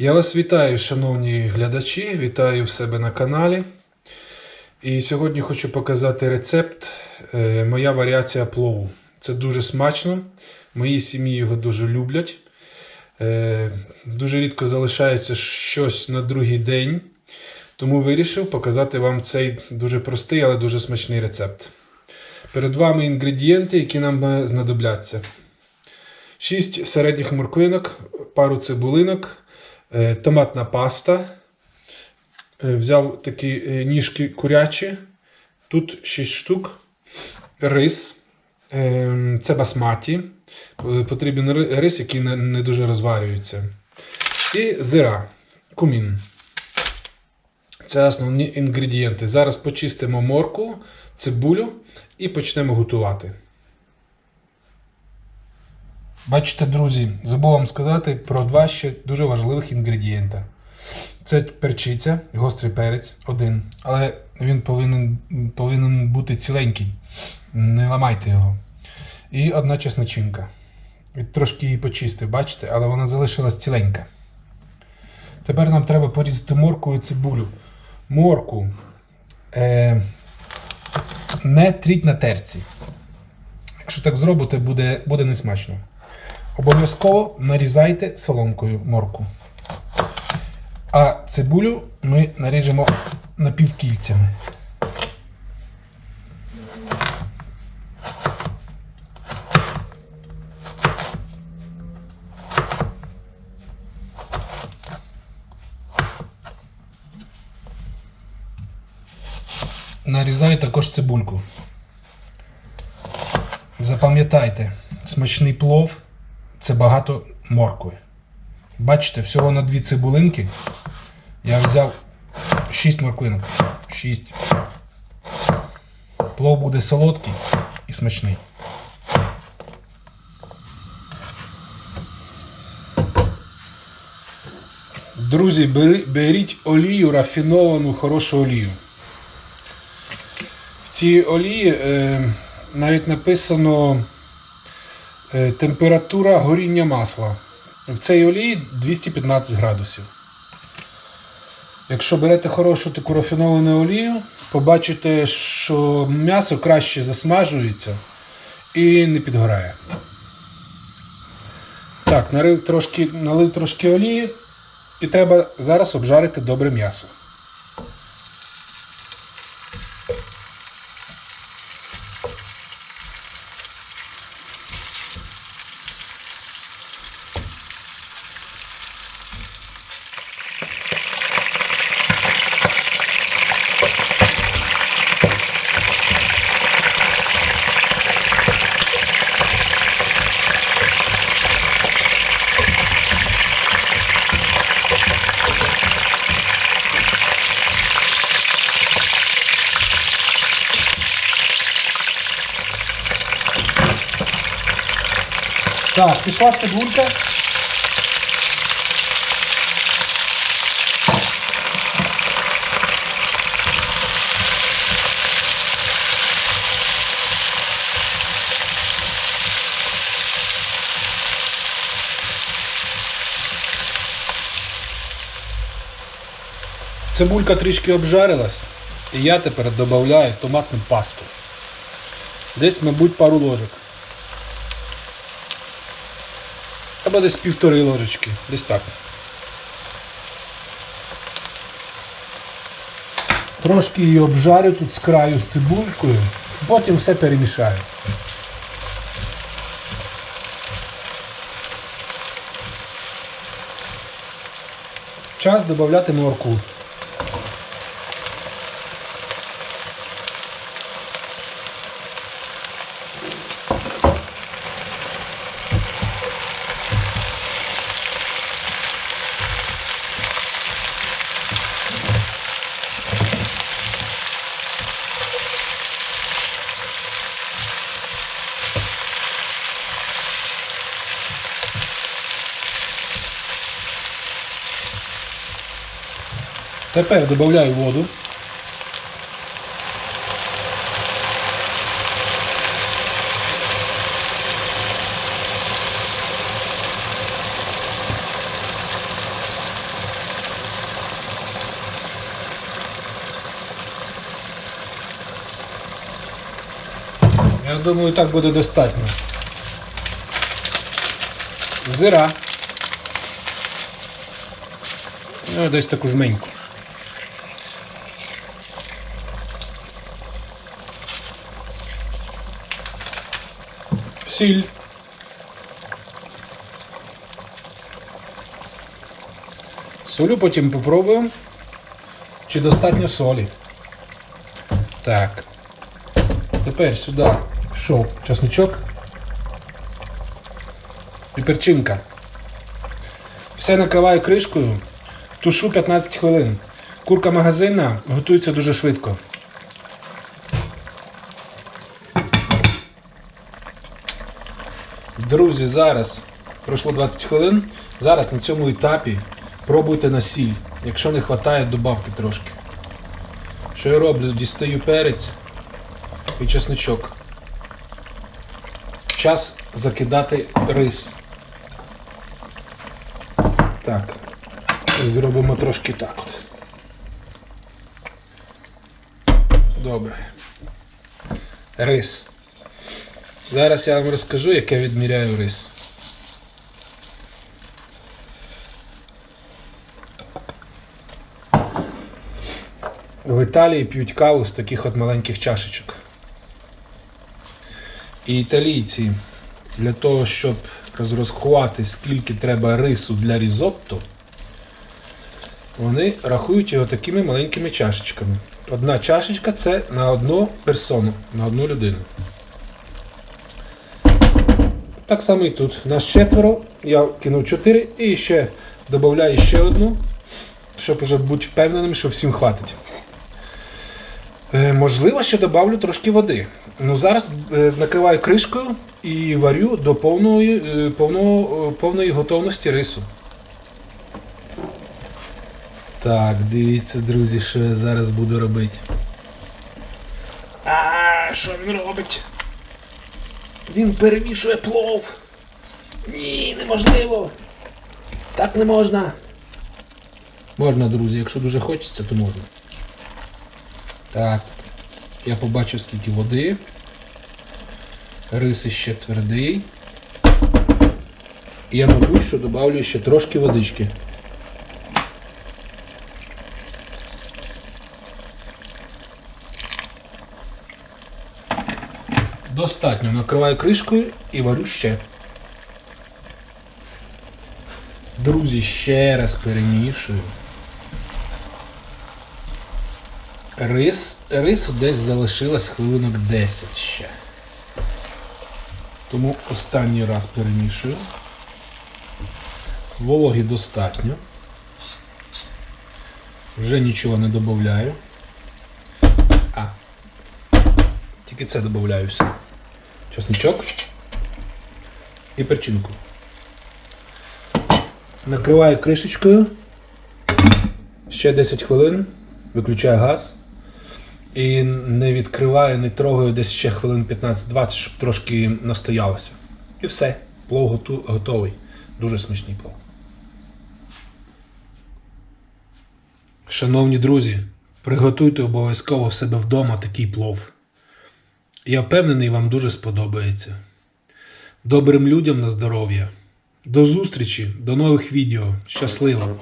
Я вас вітаю, шановні глядачі, вітаю в себе на каналі. І сьогодні хочу показати рецепт е, Моя варіація плову. Це дуже смачно. В моїй сім'ї його дуже люблять. Е, Дуже рідко залишається щось на другий день. Тому вирішив показати вам цей дуже простий, але дуже смачний рецепт. Перед вами інгредієнти, які нам е, знадобляться. 6 середніх морквинок, пару цибулинок, е, томатна паста. Взяв такі ніжки курячі. Тут 6 штук. Рис. Е, Це басматі. Потрібен рис, який не дуже розварюється. І зира. Кумін. Це основні інгредієнти. Зараз почистимо морку, цибулю і почнемо готувати. Бачите, друзі, забув вам сказати про два ще дуже важливих інгредієнта. Це перчиця, гострий перець один, але він повинен, повинен бути ціленький. Не ламайте його. І одна чесночинка. Трошки її почистив, бачите, але вона залишилась ціленька. Тепер нам треба порізати морку і цибулю. Морку е, не тріть на терці. Якщо так зробите, буде, буде несмачно. Обов'язково нарізайте соломкою морку. А цибулю ми наріжемо напівкільцями. Нарізаю також цибульку. Запам'ятайте, смачний плов це багато моркви. Бачите, всього на дві цибулинки я взяв 6 морквинок. 6. Плов буде солодкий і смачний. Друзі, беріть олію, рафіновану, хорошу олію. Цій олії е, навіть написано е, температура горіння масла. В цій олії 215 градусів. Якщо берете хорошу таку рафіновану олію, побачите, що м'ясо краще засмажується і не підгорає. Так, налив трошки, налив трошки олії і треба зараз обжарити добре м'ясо. Так, пішла цибулька. Цибулька трішки обжарилась, і я тепер додаю томатну пасту. Десь, мабуть, пару ложок. Або десь півтори ложечки, десь так. Трошки її обжарю тут з краю з цибулькою, потім все перемішаю. Час додати моркву. Тепер додаю воду. Я думаю, так буде достатньо. Зира. Ну, десь таку жменьку. Сіль. Солю потім попробуємо, чи достатньо солі. Так. Тепер сюди пішов часничок і перчинка. Все накриваю кришкою, тушу 15 хвилин. Курка магазинна готується дуже швидко. Друзі, зараз пройшло 20 хвилин. Зараз на цьому етапі пробуйте на сіль. Якщо не вистачає, додавте трошки. Що я роблю? Дістаю перець і чесничок. Час закидати рис. Так. Зробимо трошки так от. Добре. Рис. Зараз я вам розкажу, як я відміряю рис. В Італії п'ють каву з таких от маленьких чашечок. І італійці для того, щоб розрахувати, скільки треба рису для різотто, вони рахують його такими маленькими чашечками. Одна чашечка це на одну персону, на одну людину. Так само і тут. Нас четверо, я кинув 4 і ще додаю ще одну, щоб вже бути впевненим, що всім хватить. Е, можливо, ще додавлю трошки води. Ну, зараз е, накриваю кришкою і варю до повної, е, повного, е, повної готовності рису. Так, дивіться, друзі, що я зараз буду робити. А, що він робить? Він перемішує плов. Ні, неможливо. Так не можна. Можна, друзі, якщо дуже хочеться, то можна. Так. Я побачив скільки води. Рис ще твердий. Я мабуть, що додавлю ще трошки водички. Достатньо. Накриваю кришкою і варю ще. Друзі, ще раз перемішую. Рис, рису десь залишилось хвилинок 10 ще. Тому останній раз перемішую. Вологі достатньо. Вже нічого не додаю. А. Тільки це додаю все. Часничок і перчинку. Накриваю кришечкою. Ще 10 хвилин. Виключаю газ. І не відкриваю, не трогаю десь ще хвилин 15-20, щоб трошки настоялося. І все. Плов готовий. Дуже смачний плов. Шановні друзі, приготуйте обов'язково в себе вдома такий плов. Я впевнений, вам дуже сподобається. Добрим людям на здоров'я. До зустрічі, до нових відео. Щасливо!